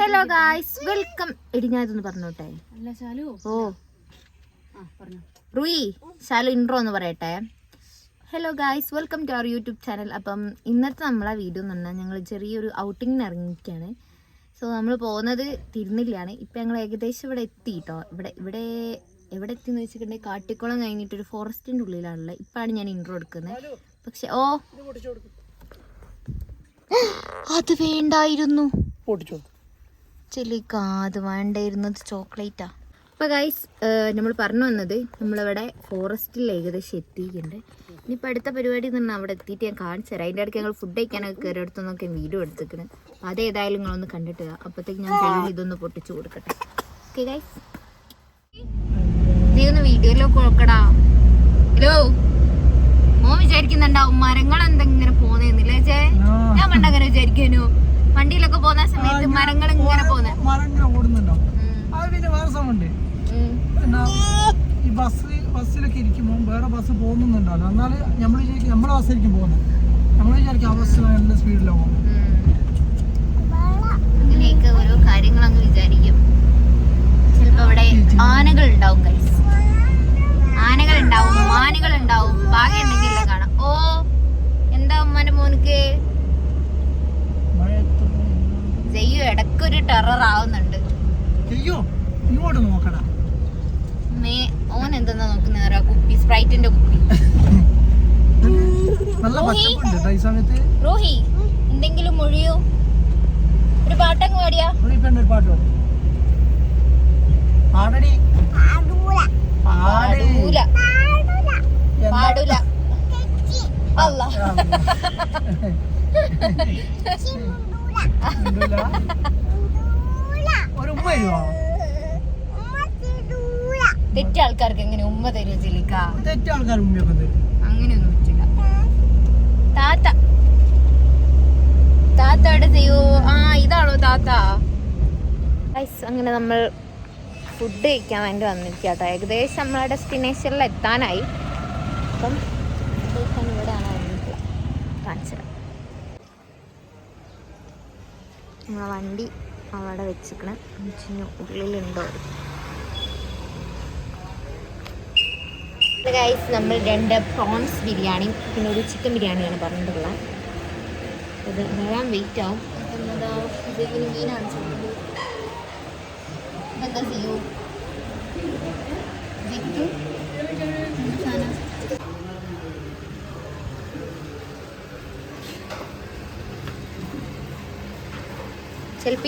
Hello guys welcome എടി ഞാൻ ഇതൊന്ന് പറഞ്ഞോട്ടെ? ഓ. റുയി ശാലു ഇൻട്രോ എന്ന് പറയട്ടെ. Hello guys welcome to our YouTube channel അപ്പം ഇന്നത്തെ നമ്മളെ വീഡിയോ എന്ന് പറഞ്ഞാൽ ഞങ്ങൾ ചെറിയൊരു ഔട്ടിങ്ങിന് ഇറങ്ങിയിരിക്കുകയാണ്. സോ നമ്മൾ പോകുന്നത് തിരുന്നില്ലാണ് ഇപ്പം ഞങ്ങൾ ഏകദേശം ഇവിടെ എത്തി കേട്ടോ ഇവിടെ ഇവിടെ എവിടെ എത്തി എന്ന് വെച്ചിട്ടുണ്ടെങ്കിൽ കാട്ടിക്കുളം കഴിഞ്ഞിട്ട് ഒരു ഫോറസ്റ്റിന്റെ ഉള്ളിലാണുള്ളത്. ഇപ്പാണ് ഞാൻ ഇൻട്രോ എടുക്കുന്നത്. പക്ഷെ ഓ. അത് വേണ്ടായിരുന്നു. ചെല്ലിക്ക അത് വേണ്ടായിരുന്നത് ചോക്ലേറ്റാ. അപ്പോൾ ഗൈസ് നമ്മൾ പറഞ്ഞു വന്നത് നമ്മളിവിടെ ഫോറസ്റ്റിൽ ഏകദേശം എത്തിയിട്ടുണ്ട്. ഇനിയിപ്പോൾ അടുത്ത പരിപാടി എന്ന് പറഞ്ഞാൽ അവിടെ എത്തിയിട്ട് ഞാൻ കാണിച്ചു തരാം. അതിന്റെ ഇടയ്ക്ക് ഞങ്ങൾ ഫുഡ് കഴിക്കാനൊക്കെ കയറി എടുത്തൊന്നൊക്കെ വീഡിയോ എടുത്തേക്കണ് അപ്പോൾ അത് ഏതായാലും നിങ്ങളൊന്ന് കണ്ടിട്ട്. അപ്പോഴത്തേക്ക് ഞാൻ ചെയ്യും ഇതൊന്ന് പൊട്ടിച്ചു കൊടുക്കട്ടെ. ഓക്കെ ഗൈസ് നീ ഒന്ന് വീഡിയോയിലൊക്കെ നോക്കടാ. ഹലോ മോ വിചാരിക്കുന്നുണ്ടാവും മരങ്ങൾ എന്തെങ്കിലും പോന്നേന്നില്ലേ ചേ ഞാൻ പണ്ടങ്ങനെ അങ്ങനെ വിചാരിക്കാനു. വണ്ടിയിലൊക്കെ പോകുന്ന സമയത്ത് മരങ്ങൾ ഇങ്ങനെ പോകുന്നത് മരങ്ങൾ ഓടുന്നുണ്ടോ? അത് പിന്നെ വേറെ സമയമുണ്ട് ഈ ബസ് ബസ്സിലൊക്കെ ഇരിക്കുമ്പോൾ വേറെ ബസ് പോകുന്നുണ്ടല്ലോ എന്നാൽ നമ്മൾ വിചാരിക്കും നമ്മുടെ ബസ്സായിരിക്കും പോകുന്നത് നമ്മൾ വിചാരിക്കും ആ ബസ് നല്ല സ്പീഡിലാണ് പോകുന്നത് അങ്ങനെയൊക്കെ ഓരോ കാര്യങ്ങൾ അങ്ങ് വിചാരിക്കും. ചിലപ്പോ അവിടെ ആനകൾ ഉണ്ടാവും ഗൈസ് ആനകൾ ഉണ്ടാവും മാനുകൾ ഉണ്ടാവും. ഭാഗ്യം എന്തെങ്കിലും കാണാം. ഓ എന്താ ഉമ്മാന്റെ മോനിക്ക്? ഇങ്ങോട്ട് നോക്കടാ. ഓൻ എന്തെന്നാ നോക്കുന്ന കുപ്പി സ്പ്രൈറ്റിന്റെ കുപ്പി. നല്ല പച്ചപ്പുണ്ട് ഈ സമയത്ത്. റോഹി എന്തെങ്കിലും മൊഴിയോ? ഒരു പാട്ടങ്ങ് പാടിയാ. ഒരു പാട്ട് പാടും. പാടടി. പാട്. പാടൂല. പാടൂല. അല്ല ഒരു ഉമ്മ തെറ്റ ആൾക്കാർക്ക് എങ്ങനെ ഉമ്മ തരും ചിലിക്ക? തെറ്റ ആൾക്കാർ ഉമ്മയൊക്കെ തരും. അങ്ങനെയൊന്നും പറ്റില്ല. താത്ത. താത്ത അവിടെ ചെയ്യൂ? ആ ഇതാണോ താത്ത? അങ്ങനെ നമ്മൾ ഫുഡ് കഴിക്കാൻ വേണ്ടി വന്നിരിക്കുക കേട്ടോ ഏകദേശം നമ്മളെ ഡെസ്റ്റിനേഷനിൽ എത്താനായി. അപ്പം കഴിക്കാൻ ഇവിടെയാണ് കാണിച്ചത് നമ്മളെ വണ്ടി അവിടെ വെച്ചിക്കണ ഉള്ളിലുണ്ടോ ഗൈസ് നമ്മൾ രണ്ട് പ്രോൺസ് ബിരിയാണി പിന്നെ ഒരു ചിക്കൻ ബിരിയാണിയാണ് പറഞ്ഞിട്ടുള്ളത്. അത് വരാൻ വെയിറ്റ് ആവും. മീനാണ്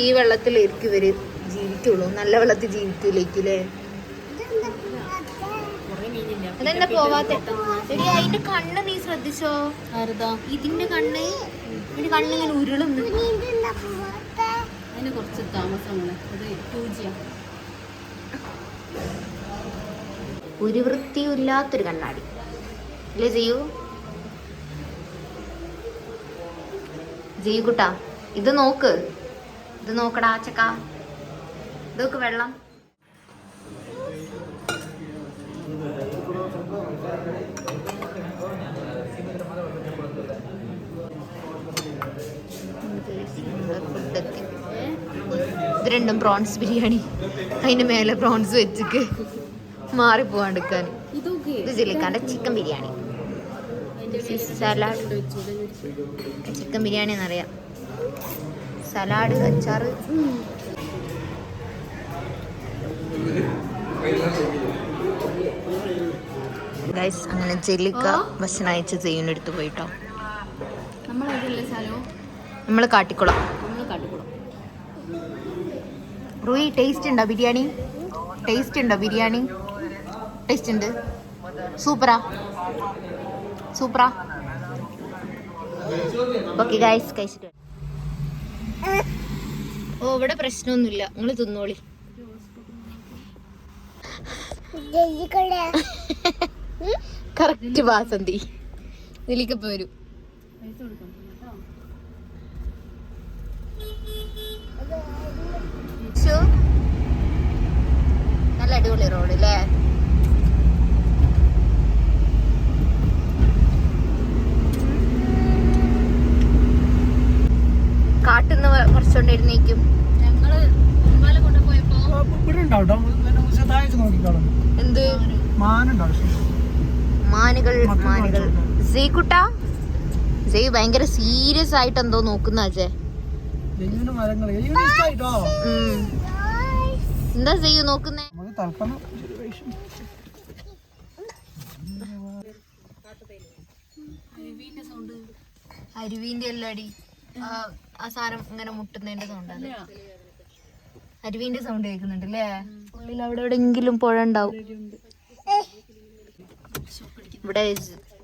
ഈ വെള്ളത്തിലായിരിക്കും ഇവർ ജീവിക്കുള്ളൂ. നല്ല വെള്ളത്തിൽ ജീവിക്കൂലേക്കില്ലേ അതെന്താ പോവാത്തെ? എടി അതിന്റെ കണ്ണ് നീ ശ്രദ്ധിച്ചോ? ആരതാ? ഇതിന്റെ കണ്ണ് ഇതിന്റെ കണ്ണ് ഇങ്ങനെ ഉരുളുന്നു അതിന് കുറച്ച് താമസമാണ് അത് പൂജ്യം. ജിയാ ഒരു വൃത്തിയില്ലാത്തൊരു കണ്ണാടി. അല്ലേ ചെയ്യൂ കുട്ടാ ഇത് നോക്ക്. ഇത് നോക്കടാ ചക്ക ഇതൊക്കെ വെള്ളം ഫുഡെത്തി ഇത് രണ്ടും പ്രോൺസ് ബിരിയാണി. അതിന് മേലെ പ്രോൺസ് വെച്ചിക്ക് മാറി പോവാണ്ടിക്കാൻ ഇതൊക്കെ ഇത് ജില്ലിക്കാന്റെ chicken biryani. Salad chicken biryani എന്നറിയാം. സലാഡ് അച്ചാറ്. ഗൈസ് അങ്ങനെ ജെല്ലിക്ക ഭക്ഷണം അയച്ച് ചെയ്യുന്നെടുത്ത് പോയിട്ടോ. നമ്മൾ കാട്ടിക്കുളം. റൂയി ടേസ്റ്റ് ഉണ്ടോ ബിരിയാണി? ടേസ്റ്റ് ഉണ്ടോ ബിരിയാണി? ടേസ്റ്റ് ഉണ്ട്. സൂപ്പറാ. സൂപ്പറാ. ഓക്കെ ഗൈസ് കഴിച്ചിട്ട് ഓ ഇവിടെ പ്രശ്നമൊന്നുമില്ല. നിങ്ങൾ തിന്നോളി. കറക്റ്റ് വാസന്തി ഇതിലേക്ക് വരും. നല്ല അടിപൊളി റോഡ് അല്ലേ കാട്ടുന്ന ഞങ്ങൾ നോക്കിക്കോളും. എന്ത്? മാനുകൾ മാനുകൾ. ജയ് ഭയങ്കര സീരിയസ് ആയിട്ട് എന്തോ നോക്കുന്ന അജയ് ജയ്യുവിന് മരങ്ങൾ ജയ്യുവിന്. എന്താ ചെയ്യൂ നോക്കുന്നേ. നമുക്ക് തൽക്കാലം. അരുവിന്റെ എല്ലാം അടി ആ, സാരം ഇങ്ങനെ മുട്ടുന്നതിന്റെ സൗണ്ട് അരുവിന്റെ സൗണ്ട് കേൾക്കുന്നുണ്ട് അല്ലേ? ഉള്ളിൽ അവിടെ എവിടെയെങ്കിലും പുഴ ഉണ്ടാവും. ഇവിടെ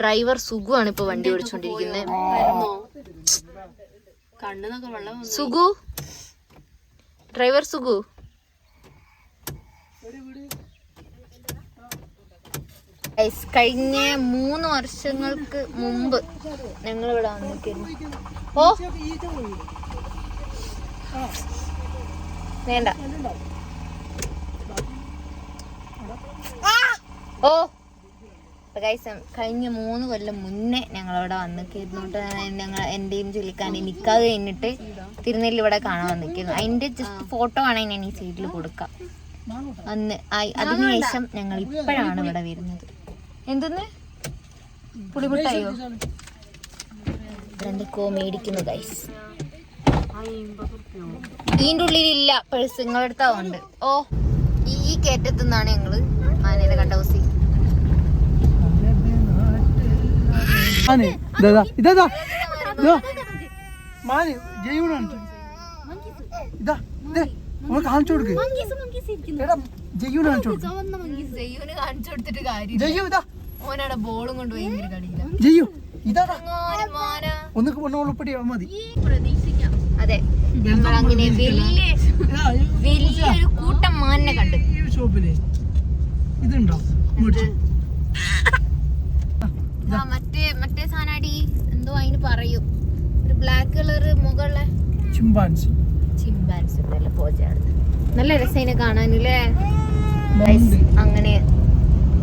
ഡ്രൈവർ സുഖമാണ് ഇപ്പൊ വണ്ടി ഓടിച്ചോണ്ടിരിക്കുന്നത് കണ്ണിന്നൊക്കെ വെള്ളം വന്നു. സുഗു? ഡ്രൈവർ സുഗു? കഴിഞ്ഞ മൂന്ന് വർഷങ്ങൾക്ക് മുമ്പ് ഞങ്ങൾ ഇവിടെ വന്നിരിക്കുന്നു ഓ. വേണ്ട. ഓ അപ്പൊ guys, കഴിഞ്ഞ മൂന്ന് കൊല്ലം മുന്നേ ഞങ്ങളവിടെ വന്നിരുന്നോട്ട് ഞങ്ങൾ എന്റെയും ചൊല്ലിക്കാൻ നിൽക്കാതെ കഴിഞ്ഞിട്ട് തിരുനെല്ലി ഇവിടെ കാണാൻ വന്നിരിക്കുന്നു. അതിന്റെ ജസ്റ്റ് ഫോട്ടോ ആണ് ഞാൻ ഈ സൈഡിൽ കൊടുക്കാം. അന്ന് അതിനുശേഷം ഞങ്ങൾ ഇപ്പോഴാണ് ഇവിടെ വരുന്നത്. എന്തെന്ന്? പുളിമുട്ടായോ? എന്തൊക്കെയോ മേടിക്കുന്നു ഗൈസ് ഇതിന്റെ ഉള്ളിലില്ല പേഴ്സ് നിങ്ങളുടെ അടുത്താ ഉണ്ട് ഓ ഈ കയറ്റത്തുനിന്നാണ് ഞങ്ങൾ ആനേനെ കണ്ട ഹൗസി മാന് ഇതാ ഇതാ ഇതാ മാന് കാണിച്ചു. ഇതാ നമ്മൾ കാണിച്ചു കൊടുക്ക്. എടാ ജയ്യൂണ് കാണിച്ചു കൊടുത്തിട്ട് കാര്യം ജയ്യു ഇതാ. ഓനവിടെ ബോളും കൊണ്ട് ഭയങ്കര കളിയില്ല ജയ്യു ഇതാ ഒന്ന് ഉൾപ്പെടിയാ മതി. അതെ. നമ്മളങ്ങനെ വലിയ ഇതാ, വലിയൊരു കൂട്ടം മാനിനെ കണ്ട്. ഷോപ്പിൽ. ഇതുണ്ടോ? മറ്റേ പറയും. ഒരു ബ്ലാക്ക് കളർ മുകളിലെ ചിമ്പാൻസി. ചിമ്പാൻസി നല്ല പോജാണ്. നല്ല രസേനെ കാണാനില്ലേ. അങ്ങനെ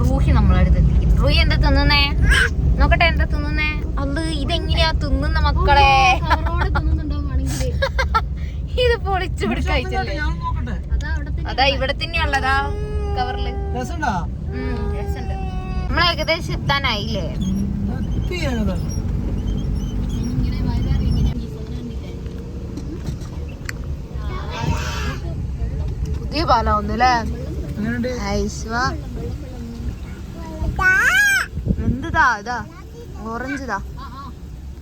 റൂഹി നമ്മളടുത്ത് എത്തിക്കും. റൂഹി എന്താ തിന്നുന്നേ? നോക്കട്ടെ എന്താ തിന്നുന്നേ? അത് ഇതെങ്ങനെയാ തിന്നുന്ന മക്കളെ? ഇത് പൊളിച്ചു പിടിച്ച് കഴിച്ചല്ലേ? ഞാൻ നോക്കട്ടെ. അതാ അവിടെ തന്നെ അതാ ഇവിടെ തന്നെയുള്ളതാ കവറിൽ നമ്മളേകദേശം നമ്മൾ ഏകദേശം എത്താനായില്ലേ എത്തിയത് ഇങ്ങനെ വയലാറി ഇങ്ങനെ ഈ സാധനം കണ്ടില്ലേ? പുതിയ പാല ഒന്നല്ലേ എന്തിതാ ഇതാ? ഓറഞ്ച് ഇതാ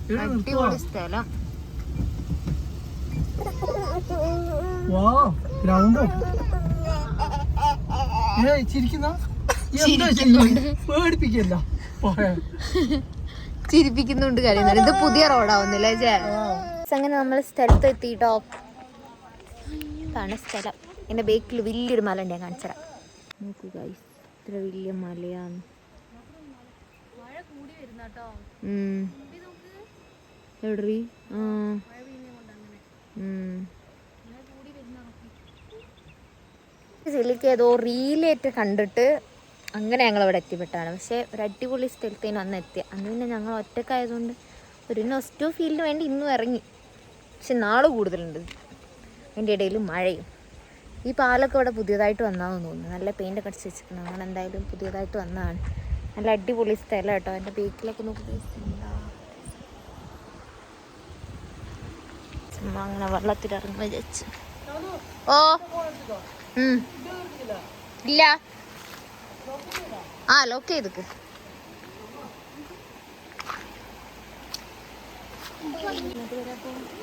ഇവിടെ നിർത്തുവാ. അടിപൊളി സ്ഥലം. വാ ഗ്രൗണ്ടോ? ഏ ചിരിക്കുന്ന? പേടിപ്പിക്കല്ല ചിരിപ്പിക്കുന്നുണ്ട് കാര്യം ഇത് പുതിയ റോഡാവുന്നില്ലേ ചേ ആ. അങ്ങനെ നമ്മൾ സ്ഥലത്ത് എത്തിട്ടോ ഇതാണ് സ്ഥലം. എന്റെ ബേക്കിൽ വലിയൊരു മല ഉണ്ട് ഞാൻ കാണിച്ചുതരാം നോക്കൂ ഗൈസ് ഇത്ര വലിയ മലയാണ്. ഉം. എവിടെറി? ആ. സിലിക്ക് ഏതോ റീലേറ്റ് കണ്ടിട്ട് അങ്ങനെ ഞങ്ങൾ ഇവിടെ എത്തിപ്പെട്ടാണ്. പക്ഷേ ഒരു അടിപൊളി സ്ഥലത്തേന് അന്ന് എത്തിയ അന്ന് പിന്നെ ഞങ്ങൾ ഒറ്റക്കായതുകൊണ്ട് ഒരു നൊസ്റ്റോ ഫീലിന് വേണ്ടി ഇന്നും ഇറങ്ങി. പക്ഷെ നാൾ കൂടുതലുണ്ട്. അതിന്റെ ഇടയിൽ മഴയും. ഈ പാലൊക്കെ ഇവിടെ പുതിയതായിട്ട് വന്നാന്ന് തോന്നുന്നു. നല്ല പെയിന്റ് ഒക്കെ അടിച്ച് വെച്ചിരിക്കണം അങ്ങനെ എന്തായാലും പുതിയതായിട്ട് വന്നതാണ്. നല്ല അടിപൊളി സ്ഥലം കേട്ടോ. എന്റെ ബേക്കിലൊക്കെ നോക്കി ചുമ്മാ അങ്ങനെ വെള്ളത്തിലിറങ്ങി വിചാരിച്ചു. ഓ. ഇല്ല. ആ ലോക്ക് ചെയ്തക്ക്.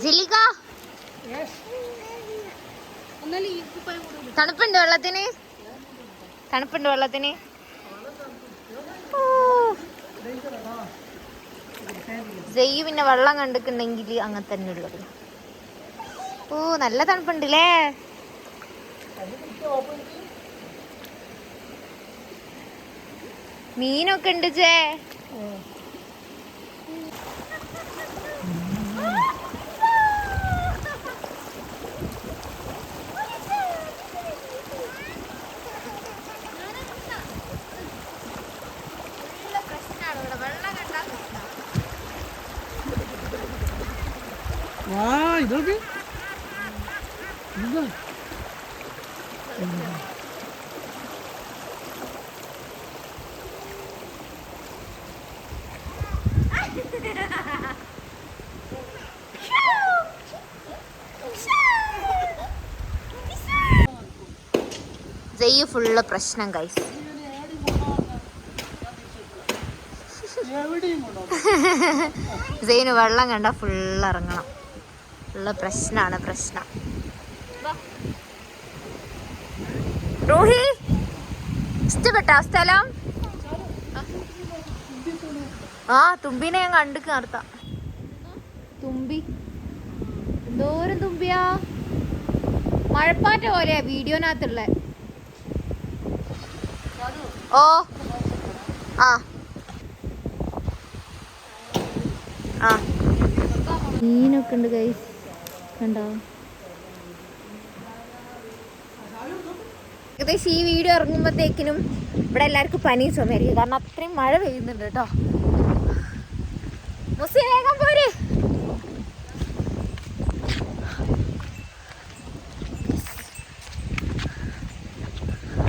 ജിലിക ഒന്നല്ല ഈ കുപ്പായം കൂടെ ഇട്. തണുപ്പുണ്ട് വെള്ളത്തിന്? തണുപ്പുണ്ട് വെള്ളത്തിന്? ജയ് പിന്നെ വെള്ളം കണ്ടിട്ടുണ്ടെങ്കിൽ അങ്ങനെ തന്നെ ഉള്ളത്. ഓ നല്ല തണുപ്പുണ്ടല്ലേ? മീനൊക്കെ ഉണ്ട് ചേ ഇതൊക്കെ എന്താ? ജയ്യ് ഫുള്ള് പ്രശ്നം കൈസ് ജയ്ന് വെള്ളം കണ്ട ഫുള്ള് ഇറങ്ങണം. ഫുള്ള് പ്രശ്നമാണ് പ്രശ്നം. റൂഹി ഇഷ്ടപ്പെട്ട സ്ഥലം? ആ തുമ്പിനെ ഞാൻ കണ്ടു നടത്താം തുമ്പി. എന്തോരം തുമ്പിയാ? മഴപ്പാറ്റ പോലെയാ വീഡിയോനകത്തുള്ള. ഓ ആ. ആ. മീനൊക്കെ ഉണ്ട് ഗൈസ് കണ്ടോ? ഏകദേശം ഈ വീഡിയോ ഇറങ്ങുമ്പോഴത്തേക്കിനും ഇവിടെ എല്ലാവർക്കും പനി ചുമരിക്കും കാരണം അത്രയും മഴ പെയ്യുന്നുണ്ട് കേട്ടോ. വേഗം പോര്.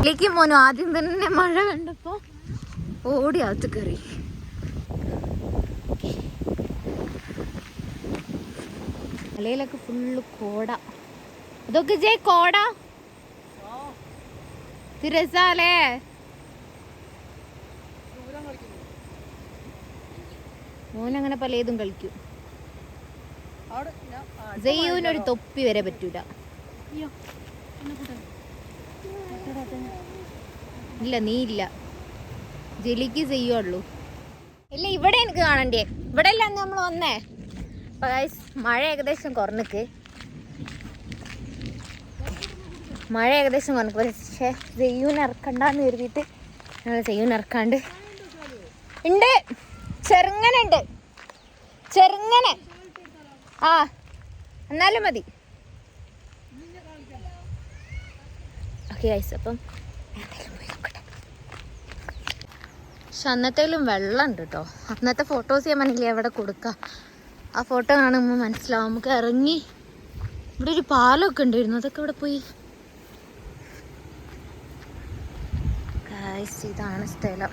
ിലേക്ക് മോനും ആദ്യം തന്നെ മഴ കണ്ടപ്പോ ഓടി അകത്ത് കയറി. മലയിലൊക്കെ ഫുള്ള് കോട. അതൊക്കെ ജയ് കോട? തിരസാലേ രസാലേ മോനങ്ങനെ പലതും കളിക്കും. ജയ്യൂനൊരു തൊപ്പി വരെ പറ്റൂല. ഇല്ല നീ ഇല്ല. ജലിക്ക് ചെയ്യുള്ളൂ ഇല്ല ഇവിടെ എനിക്ക് കാണണ്ടേ? ഇവിടെ അല്ല നമ്മൾ വന്നേ? Guys, മഴ ഏകദേശം കുറഞ്ഞിക്ക്. മഴ ഏകദേശം കുറഞ്ഞു പക്ഷേ ജയ്യൂന് ഇറക്കണ്ടെന്ന് കരുതിയിട്ട് ഞങ്ങൾ ജയ്യൂന് ഇറക്കാണ്ട്. ഉണ്ട് ചെറുങ്ങനെ ഉണ്ട് ചെറുങ്ങനെ. ആ എന്നാലും മതി. ഓക്കെ ഗൈസ് അപ്പം. പക്ഷെ അന്നത്തേലും വെള്ളം ഉണ്ട് കേട്ടോ അന്നത്തെ ഫോട്ടോസ് ചെയ്യാൻ വേണമെങ്കിൽ എവിടെ കൊടുക്കാം? ആ ഫോട്ടോ കാണുമ്പോൾ മനസ്സിലാവും. നമുക്ക് ഇറങ്ങി ഇവിടെ ഒരു പാലമൊക്കെ ഉണ്ടായിരുന്നു. അതൊക്കെ ഇവിടെ പോയി? ഇതാണ് സ്ഥലം.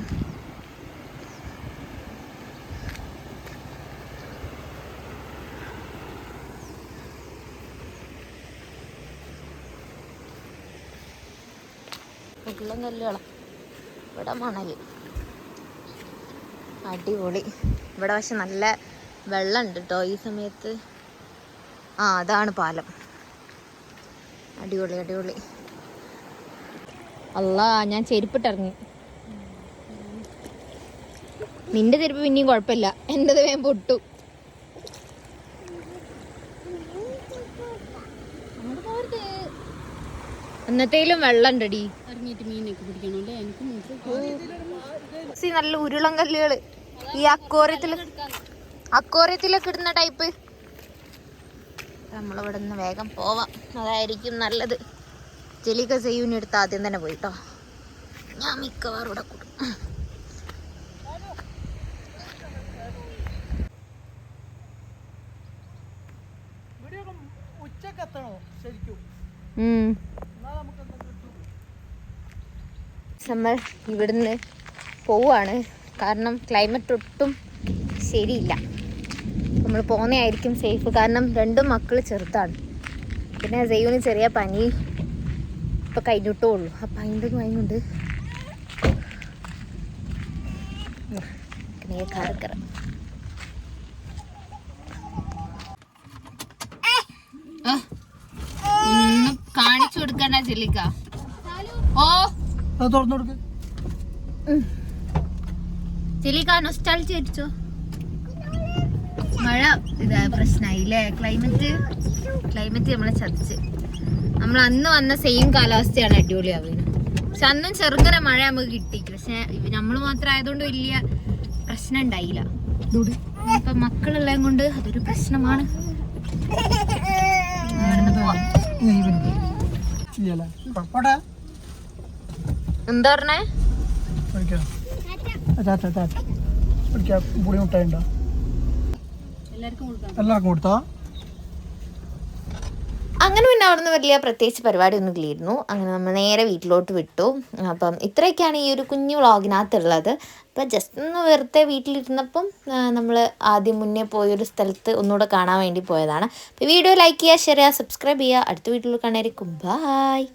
മുകളിലും കല്ലുകളാ ഇവിടെ മണൽ. അടിപൊളി. ഇവിടെ പക്ഷെ നല്ല വെള്ളം ട്ടോ. കേട്ടോ ഈ സമയത്ത് ആ അതാണ് പാലം. അടിപൊളി അടിപൊളി. അല്ല ഞാൻ ചെരുപ്പിട്ടിറങ്ങി. നിന്റെ ചെരുപ്പ് പിന്നെയും കുഴപ്പമില്ല. എന്റെത് വേഗം പൊട്ടു. എന്നത്തേലും വെള്ളം ഉണ്ടടി നല്ല ഉരുളം കല്ലുകൾ. ഈ അക്കോറിയത്തിൽ അക്കോറിയത്തിലൊക്കെ ഇടുന്ന ടൈപ്പ് നമ്മളിവിടെ നിന്ന് വേഗം പോവാം. അതായിരിക്കും നല്ലത്. ജലിക സെയ്യൂന് എടുത്ത് ആദ്യം തന്നെ പോയിട്ടോ ഞാൻ മിക്കവാറും ഇവിടെ കൂടും. നമ്മൾ ഇവിടുന്ന് പോവാണ്. കാരണം ക്ലൈമറ്റ് ഒട്ടും ശരിയില്ല. നമ്മൾ പോകുന്നതായിരിക്കും സേഫ് കാരണം രണ്ടും മക്കൾ ചെറുതാണ്. പിന്നെ സെയ്യൂന് ചെറിയ പനി. ഇപ്പം കഴിഞ്ഞിട്ടേ ഉള്ളൂ അപ്പം അതിന്റെ അതിനുണ്ട് കാരക്കറ ഒന്നും കാണിച്ചു കൊടുക്കണ്ട ചില്ലിക്ക ഓ. തുറന്നു കൊടുക്ക്. ചെല്ലിക്ക നൊസ്റ്റാൾജി അടിച്ചോ? മഴ ഇതാ പ്രശ്നമായില്ലേ ക്ലൈമറ്റ് ക്ലൈമറ്റ് നമ്മളെ ചതിച്ച്. നമ്മൾ അന്ന് വന്ന സെയിം കാലാവസ്ഥയാണ് അടിപൊളിയാവുന്നത്. പക്ഷെ അന്നും ചെറുങ്ങനെ മഴ നമുക്ക് കിട്ടി. പക്ഷെ നമ്മൾ മാത്രം ആയതുകൊണ്ട് വലിയ പ്രശ്നം ഉണ്ടായില്ല. ഇപ്പൊ മക്കളെല്ലാം കൊണ്ട് അതൊരു പ്രശ്നമാണ്. എന്താ പറഞ്ഞേ? ബുദ്ധിമുട്ടായിണ്ടോ എല്ലാവർക്കും കൊടുത്താ? അങ്ങനെ പിന്നെ അവിടുന്ന് വലിയ പ്രത്യേകിച്ച് പരിപാടിയൊന്നും ഇല്ലായിരുന്നു. അങ്ങനെ നമ്മൾ നേരെ വീട്ടിലോട്ട് വിട്ടു. അപ്പം ഇത്രയൊക്കെയാണ് ഈ ഒരു കുഞ്ഞു വ്ളോഗിനകത്തുള്ളത്. അപ്പം ജസ്റ്റ് ഒന്ന് വെറുതെ വീട്ടിലിരുന്നപ്പം നമ്മൾ ആദ്യം മുന്നേ പോയൊരു സ്ഥലത്ത് ഒന്നുകൂടെ കാണാൻ വേണ്ടി പോയതാണ്. അപ്പോൾ വീഡിയോ ലൈക്ക് ചെയ്യുക ഷെയർ ചെയ്യുക സബ്സ്ക്രൈബ് ചെയ്യുക. അടുത്ത വീട്ടിൽ കാണായിരിക്കും ബായ്